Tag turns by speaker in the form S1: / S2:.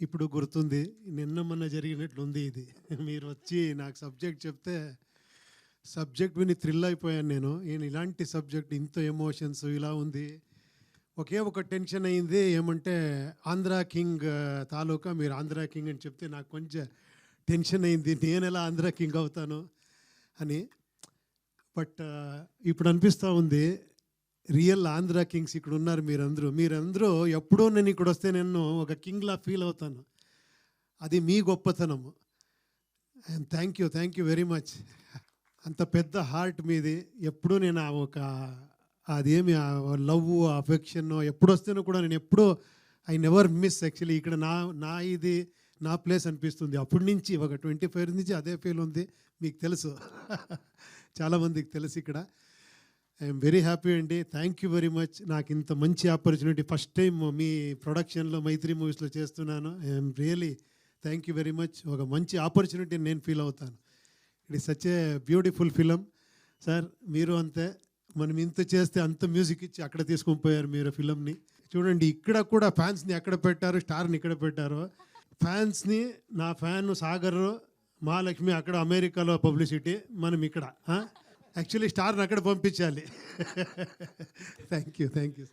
S1: ఇప్పుడు గుర్తుంది నిన్న మొన్న జరిగినట్లుంది ఇది. మీరు వచ్చి నాకు సబ్జెక్ట్ చెప్తే సబ్జెక్ట్ విని థ్రిల్ అయిపోయాను నేను. నేను ఇలాంటి సబ్జెక్ట్ ఇంత ఎమోషన్స్ ఇలా ఉంది. ఒకే ఒక టెన్షన్ అయింది ఏమంటే ఆంధ్ర కింగ్ తాలూకా మీరు ఆంధ్ర కింగ్ అని చెప్తే నాకు కొంచెం టెన్షన్ అయింది. నేను ఎలా ఆంధ్ర కింగ్ అవుతాను అని. బట్ ఇప్పుడు అనిపిస్తూ ఉంది రియల్ ఆంధ్ర కింగ్స్ ఇక్కడ ఉన్నారు మీరందరూ. మీరందరూ ఎప్పుడో నేను ఇక్కడ వస్తే నేను ఒక కింగ్లా ఫీల్ అవుతాను. అది మీ గొప్పతనము. And thank you thank you very much అంత పెద్ద హార్ట్ మీది. ఎప్పుడూ నేను ఆ ఒక అదేమి లవ్ అఫెక్షన్ ఎప్పుడు వస్తేనో కూడా నేను ఎప్పుడూ ఐ నెవర్ మిస్ యాక్చువల్లీ ఇక్కడ నా నా ఇది నా ప్లేస్ అనిపిస్తుంది. అప్పటి నుంచి ఒక ట్వంటీ ఫైవ్ నుంచి అదే ఫీల్ ఉంది. మీకు తెలుసు. చాలామందికి తెలుసు ఇక్కడ. ఐఎమ్ వెరీ హ్యాపీ అండి థ్యాంక్ యూ వెరీ మచ్ నాకు ఇంత మంచి ఆపర్చునిటీ ఫస్ట్ టైం మీ ప్రొడక్షన్లో మైత్రి మూవీస్లో చేస్తున్నాను. I'm really thank you very much ఒక మంచి ఆపర్చునిటీ నేను ఫీల్ అవుతాను. It is such a beautiful film sir మీరు అంతే. మనం ఇంత చేస్తే అంత మ్యూజిక్ ఇచ్చి అక్కడ తీసుకొని పోయారు మీరు ఫిలంని చూడండి ఇక్కడ కూడా ఫ్యాన్స్ని ఎక్కడ పెట్టారు? స్టార్ని ఇక్కడ పెట్టారు. ఫ్యాన్స్ని నా ఫ్యాన్ సాగర్. మహాలక్ష్మి అక్కడ అమెరికాలో పబ్లిసిటీ మనం ఇక్కడ యాక్చువల్లీ స్టార్ని అక్కడ పంపించాలి. Thank you thank you